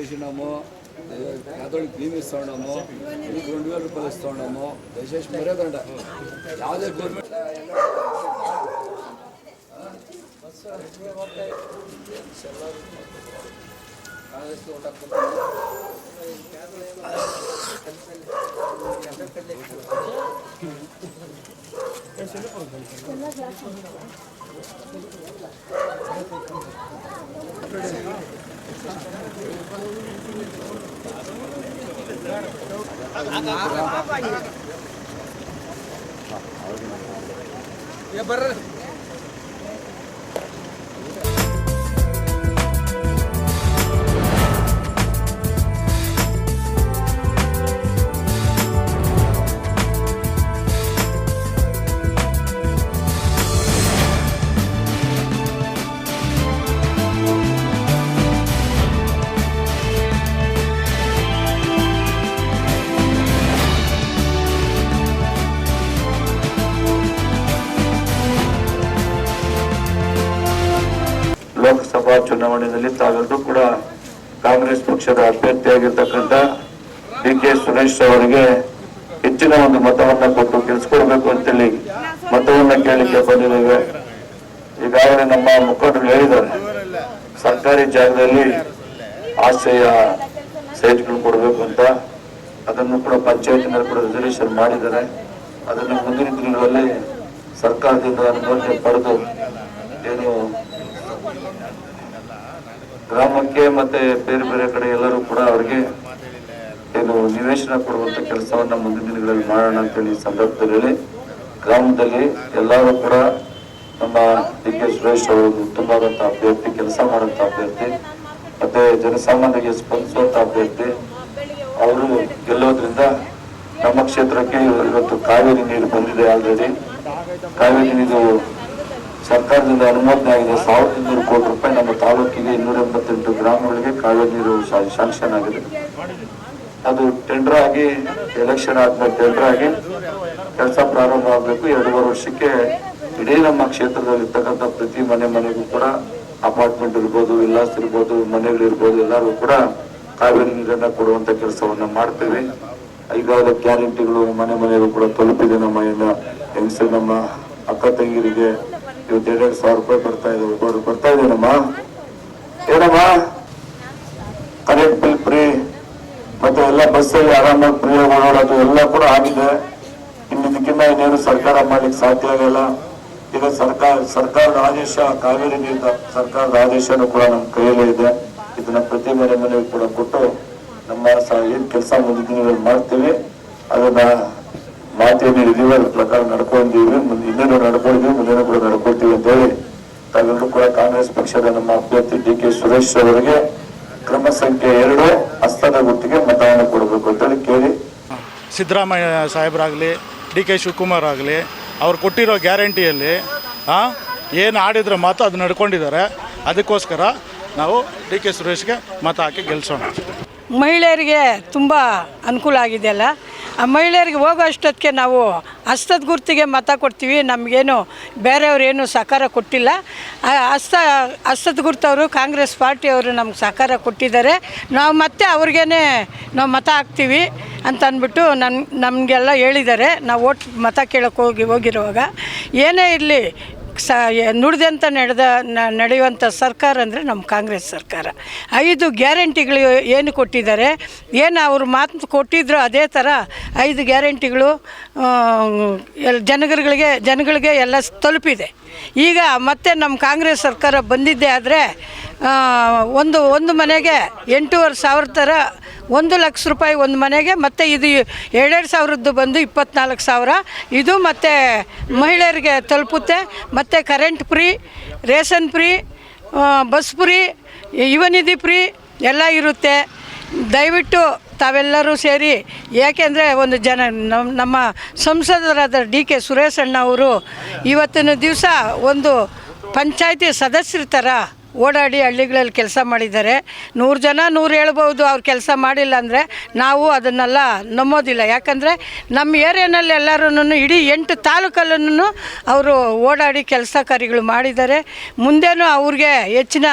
Bus free చేసినాము పేదోళ్ళకి భీమి ఇస్తున్నాము ఇది రెండు వేల రూపాయలు ఇస్తున్నాము దయచేసి మరేదండ ಯಾವುದೇ ಗೌರ್ಮೆಂಟ್ ಲೋಕಸಭಾ ಚುನಾವಣೆಯಲ್ಲಿ ತಾವೆಲ್ಲರೂ ಕೂಡ ಕಾಂಗ್ರೆಸ್ ಪಕ್ಷದ ಅಭ್ಯರ್ಥಿಯಾಗಿರ್ತಕ್ಕಂಥ ಡಿ ಕೆ ಸುರೇಶ್ ಅವರಿಗೆ ಹೆಚ್ಚಿನ ಒಂದು ಮತವನ್ನ ಕೊಟ್ಟು ಗೆಲ್ಸ್ಕೊಡ್ಬೇಕು ಅಂತೇಳಿ ಮತವನ್ನ ಕೇಳಲಿಕ್ಕೆ ಬಂದಿದ್ದೇವೆ. ಈಗಾಗಲೇ ನಮ್ಮ ಮುಖಂಡರು ಹೇಳಿದ್ದಾರೆ. ಸರ್ಕಾರಿ ಜಾಗದಲ್ಲಿ ಆಶ್ರಯ ಸೈಟ್ಗಳು ಕೊಡಬೇಕು ಅಂತ. ಅದನ್ನು ಕೂಡ ಪಂಚಾಯತ್ನಲ್ಲಿ ಕೂಡ ರೆಸಲ್ಯೂಷನ್ ಮಾಡಿದ್ದಾರೆ. ಅದನ್ನು ಮುಂದಿನ ದಿನಗಳಲ್ಲಿ ಸರ್ಕಾರದಿಂದ ಅನುಮೋದನೆ ಪಡೆದು ಏನು ಗ್ರಾಮಕ್ಕೆ ಮತ್ತೆ ಬೇರೆ ಬೇರೆ ಕಡೆ ಎಲ್ಲರೂ ಕೂಡ ಅವರಿಗೆ ಏನು ನಿವೇಶನ ಕೊಡುವಂತ ಕೆಲಸವನ್ನ ಮುಂದಿನ ದಿನಗಳಲ್ಲಿ ಮಾಡೋಣ ಅಂತೇಳಿ ಸಂದರ್ಭದಲ್ಲಿ ಗ್ರಾಮದಲ್ಲಿ ಎಲ್ಲರೂ ಕೂಡ ನಮ್ಮ ಡಿ ಕೆ ಸುರೇಶ್ ಅವರು ಉತ್ತಮವಾದಂತಹ ಅಭ್ಯರ್ಥಿ, ಕೆಲಸ ಮಾಡುವಂತ ಅಭ್ಯರ್ಥಿ, ಮತ್ತೆ ಜನಸಾಮಾನ್ಯರಿಗೆ ಸ್ಪಂದಿಸುವಂತ ಅಭ್ಯರ್ಥಿ, ಅವರು ಗೆಲ್ಲೋದ್ರಿಂದ ನಮ್ಮ ಕ್ಷೇತ್ರಕ್ಕೆ ಇವತ್ತು ಕಾವೇರಿ ನೀರು ಬಂದಿದೆ ಆಲ್ರೆಡಿ ಕಾವೇರಿ ನೀರು ಸರ್ಕಾರದಿಂದ ಅನುಮೋದನೆ ಆಗಿದೆ. ಸಾವಿರದ ಇನ್ನೂರು ಕೋಟಿ ರೂಪಾಯಿ ನಮ್ಮ ತಾಲೂಕಿಗೆ ಇನ್ನೂರ ಎಂಬತ್ತೆಂಟು ಗ್ರಾಮಗಳಿಗೆ ಕಾವೇರಿ ನೀರು ಶಾಂಕ್ಷನ್ ಆಗಿದೆ. ಅದು ಟೆಂಡರ್ ಆಗಿ ಎಲೆಕ್ಷನ್ ಆದ್ಮೇಲೆ ಟೆಂಡರ್ ಆಗಿ ಕೆಲಸ ಪ್ರಾರಂಭ ಆಗಬೇಕು. ಎರಡೂವರೆ ವರ್ಷಕ್ಕೆ ಇಡೀ ನಮ್ಮ ಕ್ಷೇತ್ರದಲ್ಲಿ ಇರ್ತಕ್ಕಂಥ ಪ್ರತಿ ಮನೆ ಮನೆಗೂ ಕೂಡ ಅಪಾರ್ಟ್ಮೆಂಟ್ ಇರ್ಬೋದು ವಿಲ್ಲಾಸ್ ಇರ್ಬೋದು ಮನೆಗಳಿರ್ಬೋದು ಎಲ್ಲರೂ ಕೂಡ ಕಾವೇರಿ ನೀರನ್ನು ಕೊಡುವಂತ ಕೆಲಸವನ್ನು ಮಾಡ್ತೇವೆ. ಈಗಾಗಲೇ ಗ್ಯಾರಂಟಿಗಳು ಮನೆ ಮನೆಗೂ ಕೂಡ ತಲುಪಿದೆ ನಮ್ಮ ಹೆಂಗಸರು, ನಮ್ಮ ಅಕ್ಕ ತಂಗಿರಿಗೆ. ಇವತ್ತು ಎರಡೆರಡು ಸಾವಿರ ರೂಪಾಯಿ ಬರ್ತಾ ಇದೆ ಒಬ್ಬರು ಬರ್ತಾ ಇದೇನಮ್ಮ ಏನಮ್ಮ? ಕರೆಂಟ್ ಬಿಲ್ ಫ್ರೀ ಮತ್ತೆ ಎಲ್ಲ ಬಸ್ಸಲ್ಲಿ ಆರಾಮಾಗಿ ಫ್ರೀ ಓಡಾಡೋದು ಎಲ್ಲ ಕೂಡ ಆಗಿದೆ. ಇನ್ನು ಇದಕ್ಕಿಂತ ಇನ್ನೇನು ಸರ್ಕಾರ ಮಾಡ್ಲಿಕ್ಕೆ ಸಾಧ್ಯ ಆಗಲ್ಲ. ಈಗ ಸರ್ಕಾರ, ಸರ್ಕಾರದ ಆದೇಶ, ಕಾವೇರಿ ನೀರಿನ ಸರ್ಕಾರದ ಆದೇಶನೂ ಕೂಡ ನಮ್ಮ ಕೈಯಲ್ಲೇ ಇದೆ. ಇದನ್ನ ಪ್ರತಿ ಮನೆ ಮನೆಗೂ ಕೂಡ ಕೊಟ್ಟು ನಮ್ಮ ಏನ್ ಕೆಲಸ ಮುಂದಿನ ಮಾಡ್ತೀವಿ. ಅದನ್ನ ಮಾತೇನು ಇದೀವಿ ಅದ್ರ ಪ್ರಕಾರ ನಡ್ಕೊಂಡಿದ್ದೀವಿ. ಮುಂದೆ ಇನ್ನೇನು ನಡ್ಕೊಂಡಿದ್ದೀವಿ ಮುಂದೇನು ಕೂಡ ನಡ್ಕೊಳ್ತೀವಿ ಅಂತ ಹೇಳಿ ತಾವೆಲ್ಲರೂ ಕೂಡ ಕಾಂಗ್ರೆಸ್ ಪಕ್ಷದ ನಮ್ಮ ಅಭ್ಯರ್ಥಿ ಡಿ ಕೆ ಸುರೇಶ್ ಅವರಿಗೆ ಕ್ರಮ ಸಂಖ್ಯೆ ಎರಡು ಹಸ್ತದ ಗುತ್ತಿಗೆ ಮತವನ್ನು ಕೊಡಬೇಕು ಅಂತೇಳಿ ಕೇಳಿ. ಸಿದ್ದರಾಮಯ್ಯ ಸಾಹೇಬರಾಗಲಿ ಡಿ ಕೆ ಶಿವಕುಮಾರ್ ಆಗಲಿ ಅವ್ರು ಕೊಟ್ಟಿರೋ ಗ್ಯಾರಂಟಿಯಲ್ಲಿ ಏನು ಆಡಿದ್ರೆ ಮಾತು ಅದು ನಡ್ಕೊಂಡಿದ್ದಾರೆ. ಅದಕ್ಕೋಸ್ಕರ ನಾವು ಡಿ ಕೆ ಸುರೇಶ್ಗೆ ಮತ ಹಾಕಿ ಗೆಲ್ಲಿಸೋಣ ಮಹಿಳೆಯರಿಗೆ ತುಂಬ ಅನುಕೂಲ ಆಗಿದೆಯಲ್ಲ? ಆ ಮಹಿಳೆಯರಿಗೆ ಹೋಗೋ ಅಷ್ಟೊತ್ತಿಗೆ ನಾವು ಹಸ್ತದ ಗುರ್ತಿಗೆ ಮತ ಕೊಡ್ತೀವಿ. ನಮಗೇನು ಬೇರೆಯವ್ರೇನು ಸಹಕಾರ ಕೊಟ್ಟಿಲ್ಲ. ಹಸ್ತ ಹಸ್ತದ ಗುರ್ತವರು ಕಾಂಗ್ರೆಸ್ ಪಾರ್ಟಿಯವರು ನಮ್ಗೆ ಸಹಕಾರ ಕೊಟ್ಟಿದ್ದಾರೆ. ನಾವು ಮತ್ತೆ ಅವ್ರಿಗೇ ನಾವು ಮತ ಹಾಕ್ತೀವಿ ಅಂತ ಅಂದ್ಬಿಟ್ಟು ನನ್ನ ನಮಗೆಲ್ಲ ಹೇಳಿದ್ದಾರೆ. ನಾವು ಓಟ್ ಮತ ಕೇಳೋಕ್ಕೆ ಹೋಗಿ, ಹೋಗಿರುವಾಗ. ಏನೇ ಇರಲಿ ಸ ನುಡಿದಂತ ನಡೆದ ನಡೆಯುವಂಥ ಸರ್ಕಾರ ಅಂದರೆ ನಮ್ಮ ಕಾಂಗ್ರೆಸ್ ಸರ್ಕಾರ. ಐದು ಗ್ಯಾರಂಟಿಗಳು ಏನು ಕೊಟ್ಟಿದ್ದಾರೆ? ಏನು ಅವರು ಮಾತು ಕೊಟ್ಟಿದ್ರು ಅದೇ ಥರ ಐದು ಗ್ಯಾರಂಟಿಗಳು ಜನಗಳಿಗೆ ಜನಗಳಿಗೆ ಎಲ್ಲ ತಲುಪಿದೆ. ಈಗ ಮತ್ತೆ ನಮ್ಮ ಕಾಂಗ್ರೆಸ್ ಸರ್ಕಾರ ಬಂದಿದ್ದೇ ಆದರೆ ಒಂದು ಒಂದು ಮನೆಗೆ ಎಂಟೂವರೆ ಸಾವಿರ ಥರ, ಒಂದು ಲಕ್ಷ ರೂಪಾಯಿ ಒಂದು ಮನೆಗೆ ಮತ್ತು ಇದು ಎರಡೆರಡು ಸಾವಿರದ್ದು ಬಂದು ಇಪ್ಪತ್ನಾಲ್ಕು ಸಾವಿರ. ಇದು ಮತ್ತು ಮಹಿಳೆಯರಿಗೆ ತಲುಪುತ್ತೆ. ಮತ್ತು current free ration free bus free Yuvanidhi free ಎಲ್ಲ ಇರುತ್ತೆ. ದಯವಿಟ್ಟು ತಾವೆಲ್ಲರೂ ಸೇರಿ ಏಕೆಂದರೆ ಒಂದು ಜನ ನಮ್ಮ ನಮ್ಮ ಸಂಸದರಾದ ಡಿ ಕೆ ಸುರೇಶ್ ಅಣ್ಣ ಅವರು ಇವತ್ತಿನ ದಿವಸ ಒಂದು ಪಂಚಾಯಿತಿ ಸದಸ್ಯರ ಥರ ಓಡಾಡಿ ಹಳ್ಳಿಗಳಲ್ಲಿ ಕೆಲಸ ಮಾಡಿದ್ದಾರೆ. ನೂರು ಜನ ನೂರು ಹೇಳ್ಬೋದು ಅವ್ರು ಕೆಲಸ ಮಾಡಿಲ್ಲ ಅಂದರೆ ನಾವು ಅದನ್ನೆಲ್ಲ ನಂಬೋದಿಲ್ಲ ಯಾಕಂದರೆ ನಮ್ಮ ಏರಿಯಾನಲ್ಲಿ ಎಲ್ಲರೂ ಇಡೀ ಎಂಟು ತಾಲೂಕಲ್ಲೂ ಅವರು ಓಡಾಡಿ ಕೆಲಸ ಕಾರ್ಯಗಳು ಮಾಡಿದ್ದಾರೆ. ಮುಂದೇನೂ ಅವ್ರಿಗೆ ಹೆಚ್ಚಿನ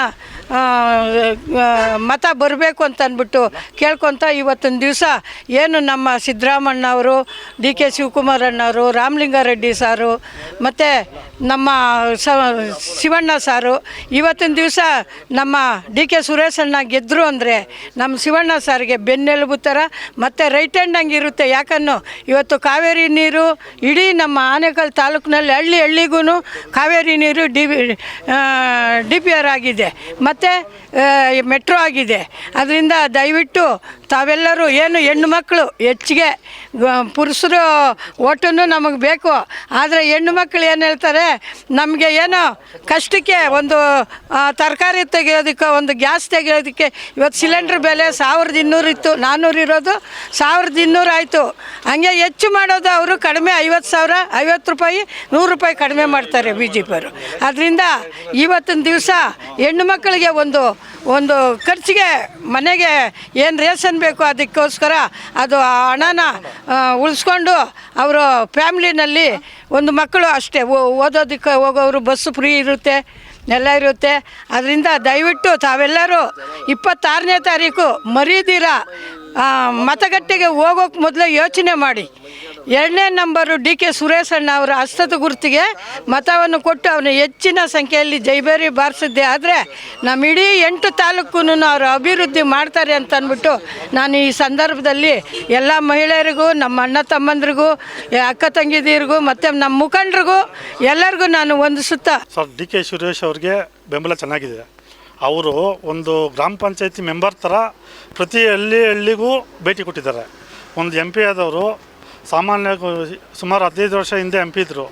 ಮತ ಬರಬೇಕು ಅಂತ ಅಂದ್ಬಿಟ್ಟು ಕೇಳ್ಕೊತ ಇವತ್ತಿನ ದಿವಸ ಏನು ನಮ್ಮ ಸಿದ್ದರಾಮಣ್ಣ ಅವರು ಡಿ ಕೆ ಶಿವಕುಮಾರ್ ಅಣ್ಣವರು ರಾಮಲಿಂಗಾರೆಡ್ಡಿ ಸಾರು, ಮತ್ತು ನಮ್ಮ ಶಿವಣ್ಣ ಸಾರು, ಇವತ್ತಿನ ದಿವಸ ನಮ್ಮ ಡಿ ಕೆ ಸುರೇಶ್ ಅಣ್ಣ ಗೆದ್ದರು ಅಂದರೆ ನಮ್ಮ ಶಿವಣ್ಣ ಸಾರಿಗೆ ಬೆನ್ನೆಲುಬು ಥರ ಮತ್ತು ರೈಟ್ ಹ್ಯಾಂಡ್ ಇರುತ್ತೆ. ಯಾಕನ್ನು? ಇವತ್ತು ಕಾವೇರಿ ನೀರು ಇಡೀ ನಮ್ಮ ಆನೇಕಲ್ ತಾಲೂಕಿನಲ್ಲಿ ಹಳ್ಳಿ ಹಳ್ಳಿಗೂ ಕಾವೇರಿ ನೀರು ಡಿ ಡಿ ಪಿ ಆರ್ ಆಗಿದೆ. ಮತ್ತು ಮೆಟ್ರೋ ಆಗಿದೆ. ಅದರಿಂದ ದಯವಿಟ್ಟು ತಾವೆಲ್ಲರೂ ಏನು ಹೆಣ್ಣು ಮಕ್ಕಳು ಹೆಚ್ಚಿಗೆ ಪುರುಷರು ಓಟನ್ನು ನಮಗೆ ಬೇಕು. ಆದರೆ ಹೆಣ್ಣು ಮಕ್ಕಳು ಏನು ಹೇಳ್ತಾರೆ, ನಮಗೆ ಏನು ಕಷ್ಟಕ್ಕೆ ಒಂದು ತರಕಾರಿ ತೆಗೆಯೋದಕ್ಕೆ, ಒಂದು ಗ್ಯಾಸ್ ತೆಗೆಯೋದಕ್ಕೆ ಇವತ್ತು ಸಿಲಿಂಡ್ರ್ ಬೆಲೆ ಸಾವಿರದ ಇನ್ನೂರು ಇತ್ತು ನಾನ್ನೂರು ಇರೋದು, ಸಾವಿರದ ಇನ್ನೂರು ಆಯಿತು. ಹಂಗೆ ಹೆಚ್ಚು ಮಾಡೋದು ಅವರು ಕಡಿಮೆ ಐವತ್ತು ಸಾವಿರ, ಐವತ್ತು ರೂಪಾಯಿ, ನೂರು ರೂಪಾಯಿ ಕಡಿಮೆ ಮಾಡ್ತಾರೆ ಬಿ ಜೆ ಪಿಯವರು ಅದರಿಂದ ಇವತ್ತಿನ ದಿವಸ ಹೆಣ್ಣು ಮಕ್ಕಳಿಗೆ ಒಂದು ಒಂದು ಖರ್ಚಿಗೆ ಮನೆಗೆ ಏನು ರೇಷನ್ ಬೇಕು ಅದಕ್ಕೋಸ್ಕರ ಅದು ಆ ಹಣನ ಉಳಿಸ್ಕೊಂಡು ಅವರು ಫ್ಯಾಮ್ಲಿನಲ್ಲಿ ಒಂದು ಮಕ್ಕಳು ಅಷ್ಟೇ. ಓದೋದಕ್ಕೆ ಹೋಗೋರು ಬಸ್ಸು ಫ್ರೀ ಇರುತ್ತೆ ಎಲ್ಲ ಇರುತ್ತೆ. ಅದರಿಂದ ದಯವಿಟ್ಟು ತಾವೆಲ್ಲರೂ ಇಪ್ಪತ್ತಾರನೇ ತಾರೀಕು ಮರೀದಿರ ಮತಗಟ್ಟೆಗೆ ಹೋಗೋಕೆ ಮೊದಲೇ ಯೋಚನೆ ಮಾಡಿ. ಎರಡನೇ ನಂಬರು ಡಿ ಕೆ ಸುರೇಶಣ್ಣ ಅವರ ಹಸ್ತದ ಗುರುತಿಗೆ ಮತವನ್ನು ಕೊಟ್ಟು ಅವನು ಹೆಚ್ಚಿನ ಸಂಖ್ಯೆಯಲ್ಲಿ ಜೈಬೇರಿ ಬಾರಿಸಿದ್ದೆ. ಆದರೆ ನಮ್ಮ ಇಡೀ ಎಂಟು ತಾಲೂಕು ಅವರು ಅಭಿವೃದ್ಧಿ ಮಾಡ್ತಾರೆ ಅಂತ ಅಂದ್ಬಿಟ್ಟು ನಾನು ಈ ಸಂದರ್ಭದಲ್ಲಿ ಎಲ್ಲ ಮಹಿಳೆಯರಿಗೂ, ನಮ್ಮ ಅಣ್ಣ ತಮ್ಮಂದ್ರಿಗೂ ಅಕ್ಕ ತಂಗಿದಿರಿಗೂ, ಮತ್ತು ನಮ್ಮ ಮುಖಂಡರಿಗೂ ಎಲ್ಲರಿಗೂ ನಾನು ಒಂದು ಸುತ್ತ ಸರ್, ಡಿ ಕೆ ಸುರೇಶ್ ಅವ್ರಿಗೆ ಬೆಂಬಲ ಚೆನ್ನಾಗಿದೆ. ಅವರು ಒಂದು ಗ್ರಾಮ ಪಂಚಾಯತಿ ಮೆಂಬರ್ ಥರ ಪ್ರತಿ ಹಳ್ಳಿ ಹಳ್ಳಿಗೂ ಭೇಟಿ ಕೊಟ್ಟಿದ್ದಾರೆ. ಒಂದು ಎಂ ಪಿ ಆದವರು ಸಾಮಾನ್ಯ ಸುಮಾರು ಹದಿನೈದು ವರ್ಷ ಹಿಂದೆ ಎಂ ಪಿ ಇದ್ದರು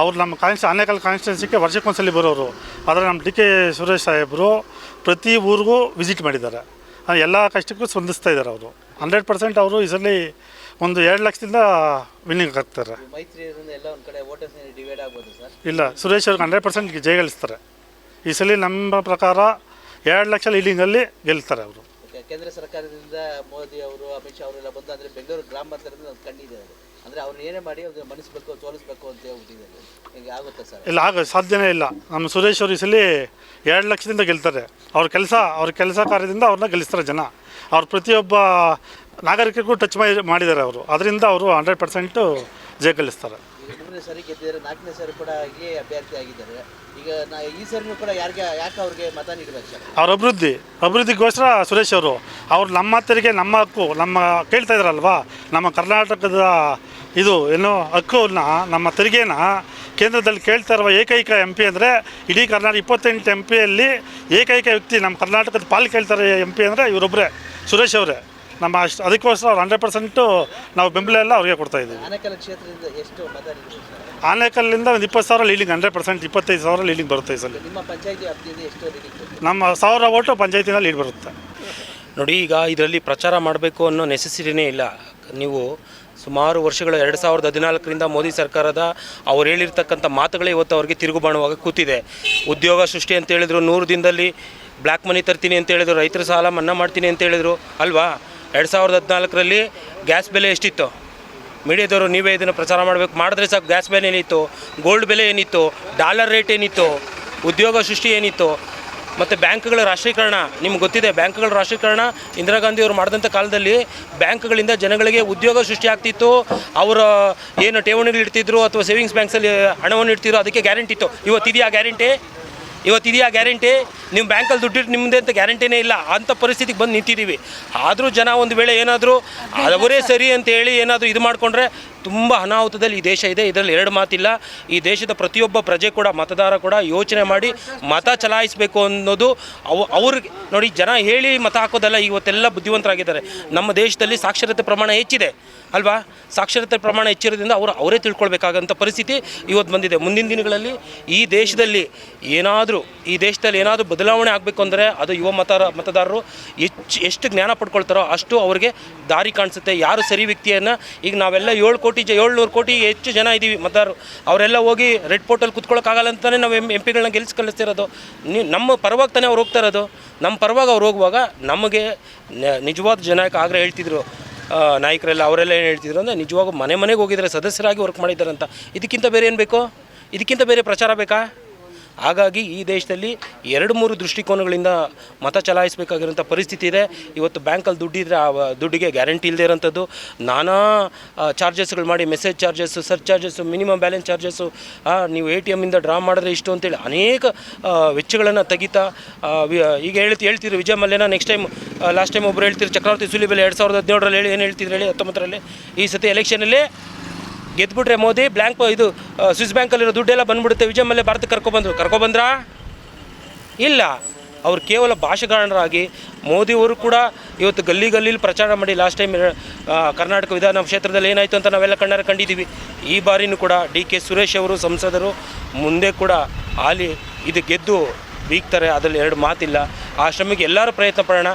ಅವ್ರು ನಮ್ಮ ಕಾನ್ಸ್ಟಿ ಆನೇಕಲ್ ಕಾನ್ಸ್ಟಿಟ್ಯೂನ್ಸಿಗೆ ವರ್ಷಕ್ಕೊಂದ್ಸಲಿ ಬರೋರು. ಆದರೆ ನಮ್ಮ ಡಿ ಕೆ ಸುರೇಶ್ ಸಾಹೇಬರು ಪ್ರತಿ ಊರಿಗೂ ವಿಸಿಟ್ ಮಾಡಿದ್ದಾರೆ. ಎಲ್ಲ ಕಷ್ಟಕ್ಕೂ ಸ್ಪಂದಿಸ್ತಾ ಇದ್ದಾರೆ ಅವರು. ಹಂಡ್ರೆಡ್ ಪರ್ಸೆಂಟ್ ಅವರು ಈ ಒಂದು ಎರಡು ಲಕ್ಷದಿಂದ ವಿನ್ನಿಂಗ್ ಆಗ್ತಾರೆ. ಇಲ್ಲ, ಸುರೇಶ್ ಅವ್ರಿಗೆ ಹಂಡ್ರೆಡ್ ಪರ್ಸೆಂಟ್ ಜಯಗಳಿಸ್ತಾರೆ ಈ ಸಲ ನಮ್ಮ ಪ್ರಕಾರ ಎರಡು ಲಕ್ಷ ಲೀಡಿಂಗಲ್ಲಿ ಗೆಲ್ತಾರೆ ಅವರು. ಕೇಂದ್ರ ಸರ್ಕಾರದಿಂದ ಮೋದಿ ಅವರು, ಅಮಿತ್ ಶಾ ಅವರೆಲ್ಲ ಬಂದು, ಅಂದರೆ ಬೆಂಗಳೂರು ಗ್ರಾಮಾಂತರದಿಂದ ಒಂದು ಕಂಡಿದೆ ಅದು. ಅಂದರೆ ಅವ್ರನ್ನ ಏನೇ ಮಾಡಿ ಅವ್ರಿಗೆ ಮನಸ್ಸಬೇಕು ತೋರಿಸ್ಬೇಕು ಅಂತ ಹೇಳ್ಬಿಟ್ಟಿದ್ದಾರೆ ಹಿಂಗೆ ಆಗುತ್ತೆ ಸರ್? ಇಲ್ಲ, ಆಗ ಸಾಧ್ಯನೇ ಇಲ್ಲ. ನಮ್ಮ ಸುರೇಶ್ ಅವರು ಈ ಸಲ ಎರಡು ಲಕ್ಷದಿಂದ ಗೆಲ್ತಾರೆ. ಅವ್ರ ಕೆಲಸ ಅವ್ರ ಕೆಲಸ ಕಾರ್ಯದಿಂದ ಅವ್ರನ್ನ ಗೆಲ್ಲಿಸ್ತಾರೆ ಜನ. ಅವ್ರು ಪ್ರತಿಯೊಬ್ಬ ನಾಗರಿಕರಿಗೂ ಟಚ್ ಮಾಡಿ ಮಾಡಿದ್ದಾರೆ ಅವರು. ಅದರಿಂದ ಅವರು ಹಂಡ್ರೆಡ್ ಪರ್ಸೆಂಟು ಜಯ ಗೆಲ್ಲಿಸ್ತಾರೆ ಈಗ ಮೂರನೇ ಸಾರಿ ಗೆದ್ದಿದ್ದಾರೆ, ನಾಲ್ಕನೇ ಸಾರಿ ಕೂಡ ಇಲ್ಲೇ ಅಭ್ಯರ್ಥಿ ಆಗಿದ್ದಾರೆ. ಈಗ ನಾ ಈ ಸಾರಿನೂ ಕೂಡ ಯಾರಿಗೆ, ಯಾಕೆ ಅವ್ರಿಗೆ ಮತ ನೀಡಬೇಕು ಅವ್ರ ಅಭಿವೃದ್ಧಿ ಅಭಿವೃದ್ಧಿಗೋಸ್ಕರ ಸುರೇಶ್ ಅವರು. ಅವ್ರು ನಮ್ಮ ತೆರಿಗೆ, ನಮ್ಮ ಹಕ್ಕು, ನಮ್ಮ ಕೇಳ್ತಾ ಇದ್ರಲ್ವಾ? ನಮ್ಮ ಕರ್ನಾಟಕದ ಇದು, ಏನು, ಹಕ್ಕುನ, ನಮ್ಮ ತೆರಿಗೆನ ಕೇಂದ್ರದಲ್ಲಿ ಕೇಳ್ತಾ ಇರುವ ಏಕೈಕ ಎಂ ಪಿ ಅಂದರೆ ಇಡೀ ಕರ್ನಾಟಕ, ಇಪ್ಪತ್ತೆಂಟು ಎಂ ಪಿಯಲ್ಲಿ ಏಕೈಕ ವ್ಯಕ್ತಿ ನಮ್ಮ ಕರ್ನಾಟಕದ ಪಾಲು ಕೇಳ್ತಾರೆ ಎಂ ಪಿ ಅಂದರೆ ಇವರೊಬ್ಬರೇ ಸುರೇಶ್ ಅವರೇ. ನಮ್ಮ ಅಷ್ಟು ಅದಕ್ಕೋಸ್ಕರ ಅವ್ರು ಹಂಡ್ರೆಡ್ ಪರ್ಸೆಂಟು ನಾವು ಬೆಂಬಲ ಎಲ್ಲ ಅವ್ರಿಗೆ ಕೊಡ್ತಾ ಇದ್ದೀವಿ. ಆನೇಕಲ್ ಕ್ಷೇತ್ರದಿಂದ ಎಷ್ಟು ಮತ ನೀಡಬೇಕು ಸರ್? ಆನೇಕಲ್ಲಿಂದ ಒಂದು ಇಪ್ಪತ್ತು ಸಾವಿರ ಲೀಡಿಂಗ್ ಹಂಡ್ರೆಡ್ ಪರ್ಸೆಂಟ್ ಇಪ್ಪತ್ತೈದು ಸಾವಿರ ಲೀಲಿಂಗ್ ಬರುತ್ತೆ ಈ ಸಲ. ನಿಮ್ಮ ಪಂಚಾಯತಿ ವ್ಯಾಪ್ತಿಯಿಂದ ಎಷ್ಟು ರೀಡಿಂಗ್ ಕೊಡ್ತೀವಿ ನಮ್ಮ ಸಾವಿರ ಓಟು ಪಂಚಾಯತಿನ ಲೀಡ್ ಬರುತ್ತೆ. ನೋಡಿ ಈಗ ಇದರಲ್ಲಿ ಪ್ರಚಾರ ಮಾಡಬೇಕು ಅನ್ನೋ ನೆಸೆಸಿಟಿನೇ ಇಲ್ಲ. ನೀವು ಸುಮಾರು ವರ್ಷಗಳ ಎರಡು ಸಾವಿರದ ಹದಿನಾಲ್ಕರಿಂದ ಮೋದಿ ಸರ್ಕಾರದ ಅವ್ರು ಹೇಳಿರ್ತಕ್ಕಂಥ ಮಾತುಗಳೇ ಇವತ್ತು ಅವ್ರಿಗೆ ತಿರುಗುಬಾಣವಾಗಿ ಕೂತಿದೆ. ಉದ್ಯೋಗ ಸೃಷ್ಟಿ ಅಂತ ಹೇಳಿದ್ರು ನೂರು ದಿನದಲ್ಲಿ ಬ್ಲ್ಯಾಕ್ ಮನಿ ತರ್ತೀನಿ ಅಂತ ಹೇಳಿದ್ರು ರೈತರ ಸಾಲ ಮನ್ನಾ ಮಾಡ್ತೀನಿ ಅಂತ ಹೇಳಿದ್ರು ಅಲ್ವಾ? ಎರಡು ಸಾವಿರದ ಹದಿನಾಲ್ಕರಲ್ಲಿ ಗ್ಯಾಸ್ ಬೆಲೆ ಎಷ್ಟಿತ್ತು? ಮೀಡಿಯಾದವರು ನೀವೇ ಇದನ್ನು ಪ್ರಚಾರ ಮಾಡಬೇಕು. ಮಾಡಿದ್ರೆ ಸಾಕು, ಗ್ಯಾಸ್ ಬೆಲೆ ಏನಿತ್ತು? ಗೋಲ್ಡ್ ಬೆಲೆ ಏನಿತ್ತು? ಡಾಲರ್ ರೇಟ್ ಏನಿತ್ತು? ಉದ್ಯೋಗ ಸೃಷ್ಟಿ ಏನಿತ್ತು? ಮತ್ತು ಬ್ಯಾಂಕ್ಗಳ ರಾಷ್ಟ್ರೀಕರಣ, ನಿಮ್ಗೆ ಗೊತ್ತಿದೆ, ಬ್ಯಾಂಕ್ಗಳ ರಾಷ್ಟ್ರೀಕರಣ ಇಂದಿರಾ ಗಾಂಧಿ ಅವರು ಮಾಡಿದಂಥ ಕಾಲದಲ್ಲಿ ಬ್ಯಾಂಕ್ಗಳಿಂದ ಜನಗಳಿಗೆ ಉದ್ಯೋಗ ಸೃಷ್ಟಿ ಆಗ್ತಿತ್ತು. ಅವರ ಏನು ಠೇವಣಿಗಳು ಇಡ್ತಿದ್ರು ಅಥವಾ ಸೇವಿಂಗ್ಸ್ ಬ್ಯಾಂಕ್ಸಲ್ಲಿ ಹಣವನ್ನು ಇಡ್ತಿದ್ರು, ಅದಕ್ಕೆ ಗ್ಯಾರಂಟಿ ಇತ್ತು. ಇವತ್ತಿದೆಯಾ ಗ್ಯಾರಂಟಿ? ಇವತ್ತಿದೆಯಾ ಗ್ಯಾರಂಟಿ? ನಿಮ್ಮ ಬ್ಯಾಂಕಲ್ಲಿ ದುಡ್ಡಿಟ್ಟು ನಿಮ್ಮದೇ ಅಂತ ಗ್ಯಾರಂಟಿನೇ ಇಲ್ಲ. ಅಂಥ ಪರಿಸ್ಥಿತಿಗೆ ಬಂದು ನಿಂತಿದ್ದೀವಿ. ಆದರೂ ಜನ ಒಂದು ವೇಳೆ ಏನಾದರೂ ಅವರೇ ಸರಿ ಅಂತ ಹೇಳಿ ಏನಾದರೂ ಇದು ಮಾಡಿಕೊಂಡ್ರೆ ತುಂಬ ಅನಾಹುತದಲ್ಲಿ ಈ ದೇಶ ಇದೆ. ಇದರಲ್ಲಿ ಎರಡು ಮಾತಿಲ್ಲ. ಈ ದೇಶದ ಪ್ರತಿಯೊಬ್ಬ ಪ್ರಜೆ ಕೂಡ, ಮತದಾರ ಕೂಡ ಯೋಚನೆ ಮಾಡಿ ಮತ ಚಲಾಯಿಸಬೇಕು ಅನ್ನೋದು ಅವು ಅವ್ರಿಗೆ ನೋಡಿ ಜನ ಹೇಳಿ ಮತ ಹಾಕೋದಲ್ಲ, ಇವತ್ತೆಲ್ಲ ಬುದ್ಧಿವಂತರಾಗಿದ್ದಾರೆ. ನಮ್ಮ ದೇಶದಲ್ಲಿ ಸಾಕ್ಷರತೆ ಪ್ರಮಾಣ ಹೆಚ್ಚಿದೆ. ಅಲ್ವಾ? ಸಾಕ್ಷರತೆ ಪ್ರಮಾಣ ಹೆಚ್ಚಿರೋದ್ರಿಂದ ಅವರು ಅವರೇ ತಿಳ್ಕೊಳ್ಬೇಕಾಗಂಥ ಪರಿಸ್ಥಿತಿ ಇವತ್ತು ಬಂದಿದೆ. ಮುಂದಿನ ದಿನಗಳಲ್ಲಿ ಈ ದೇಶದಲ್ಲಿ ಏನಾದರೂ, ಈ ದೇಶದಲ್ಲಿ ಏನಾದರೂ ಬದಲಾವಣೆ ಆಗಬೇಕು ಅಂದರೆ ಅದು ಯುವ ಮತ, ಮತದಾರರು ಹೆಚ್ಚು, ಎಷ್ಟು ಜ್ಞಾನ ಪಡ್ಕೊಳ್ತಾರೋ ಅಷ್ಟು ಅವರಿಗೆ ದಾರಿ ಕಾಣಿಸುತ್ತೆ. ಯಾರು ಸರಿ ವ್ಯಕ್ತಿಯನ್ನು ಈಗ ನಾವೆಲ್ಲ ಏಳು ಕೋಟಿ ಜ, ಏಳ್ನೂರು ಕೋಟಿ ಹೆಚ್ಚು ಜನ ಇದ್ದೀವಿ ಮತದಾರರು. ಅವರೆಲ್ಲ ಹೋಗಿ ರೆಡ್ ಪೋರ್ಟಲ್ಲಿ ಕುತ್ಕೊಳ್ಳೋಕ್ಕಾಗಲ್ಲ ಅಂತಲೇ ನಾವು ಎಂ ಎಂ ಪಿಗಳನ್ನ ಗೆಲ್ಸಿ ಕಲಿಸ್ತಿರೋದು. ನಮ್ಮ ಪರವಾಗಿ ತಾನೇ ಅವ್ರು ಹೋಗ್ತಾ ಇರೋದು. ನಮ್ಮ ಪರವಾಗಿ ಅವ್ರು ಹೋಗುವಾಗ ನಮಗೆ ನಿಜವಾದ ಜನಕ್ಕೆ ಆಗ್ರಹ ಹೇಳ್ತಿದ್ರು. ನಾಯಕರೆಲ್ಲ ಅವರೆಲ್ಲ ಏನು ಹೇಳ್ತಿದ್ರು ಅಂದರೆ ನಿಜವಾಗೂ ಮನೆ ಮನೆಗೆ ಹೋಗಿದ್ದಾರೆ ಸದಸ್ಯರಾಗಿ ವರ್ಕ್ ಮಾಡಿದ್ದಾರೆ ಅಂತ ಇದಕ್ಕಿಂತ ಬೇರೆ ಏನು ಬೇಕು? ಇದಕ್ಕಿಂತ ಬೇರೆ ಪ್ರಚಾರ ಬೇಕಾ? ಹಾಗಾಗಿ ಈ ದೇಶದಲ್ಲಿ ಎರಡು ಮೂರು ದೃಷ್ಟಿಕೋನಗಳಿಂದ ಮತ ಚಲಾಯಿಸಬೇಕಾಗಿರೋಂಥ ಪರಿಸ್ಥಿತಿ ಇದೆ. ಇವತ್ತು ಬ್ಯಾಂಕಲ್ಲಿ ದುಡ್ಡಿದ್ರೆ ಆ ದುಡ್ಡಿಗೆ ಗ್ಯಾರಂಟಿ ಇಲ್ಲದೆ ಇರೋಂಥದ್ದು. ನಾನಾ ಚಾರ್ಜಸ್ಗಳು ಮಾಡಿ message charges, search charges, minimum balance charges ನೀವು ಎ ಟಿ ಎಮ್ಮಿಂದ ಡ್ರಾ ಮಾಡಿದ್ರೆ ಇಷ್ಟು ಅಂತೇಳಿ ಅನೇಕ ವೆಚ್ಚಗಳನ್ನು ತೆಗಿತಾ ಈಗ ಹೇಳ್ತಿ ಹೇಳ್ತಿದ್ರು ವಿಜಯ ಮಲ್ಯನ ನೆಕ್ಸ್ಟ್ ಟೈಮ್ ಲಾಸ್ಟ್ ಟೈಮ್ ಒಬ್ಬರು ಹೇಳ್ತಿದ್ರು ಚಕ್ರವರ್ತಿ ಸುಲಿಬೆಲೆ ಎರಡು ಸಾವಿರದ ಹದಿನೇಳರಲ್ಲಿ ಏನು ಹೇಳ್ತಿದ್ರು ಹೇಳಿ ಹತ್ತೊಂಬತ್ತರಲ್ಲಿ? ಈ ಸತಿ ಎಲೆಕ್ಷನಲ್ಲಿ ಗೆದ್ಬಿಟ್ರೆ ಮೋದಿ ಬ್ಲ್ಯಾಂಕ್ ಇದು ಸ್ವಿಸ್ ಬ್ಯಾಂಕಲ್ಲಿರೋ ದುಡ್ಡೆಲ್ಲ ಬಂದ್ಬಿಡುತ್ತೆ. ವಿಜಯ ಮಲ್ಯ ಭಾರತಕ್ಕೆ ಕರ್ಕೊಬಂದ್ರು ಕರ್ಕೊಬಂದ್ರಾ ಇಲ್ಲ. ಅವ್ರು ಕೇವಲ ಭಾಷೆಗಾರರಾಗಿ ಮೋದಿಯವರು ಕೂಡ ಇವತ್ತು ಗಲ್ಲಿ ಗಲ್ಲಿಲಿ ಪ್ರಚಾರ ಮಾಡಿ ಲಾಸ್ಟ್ ಟೈಮ್ ಕರ್ನಾಟಕ ವಿಧಾನ ಕ್ಷೇತ್ರದಲ್ಲಿ ಏನಾಯಿತು ಅಂತ ನಾವೆಲ್ಲ ಕಣ್ಣಾರೆ ಕಂಡಿದ್ದೀವಿ. ಈ ಬಾರಿನೂ ಕೂಡ ಡಿ ಕೆ ಸುರೇಶ್ ಅವರು, ಸಂಸದರು ಮುಂದೆ ಕೂಡ ಆಲಿ ಇದು ಗೆದ್ದು ಬೀಗ್ತಾರೆ. ಅದರಲ್ಲಿ ಎರಡು ಮಾತಿಲ್ಲ. ಆ ಶ್ರಮಿಗೆ ಎಲ್ಲರೂ ಪ್ರಯತ್ನ ಪಡೋಣ.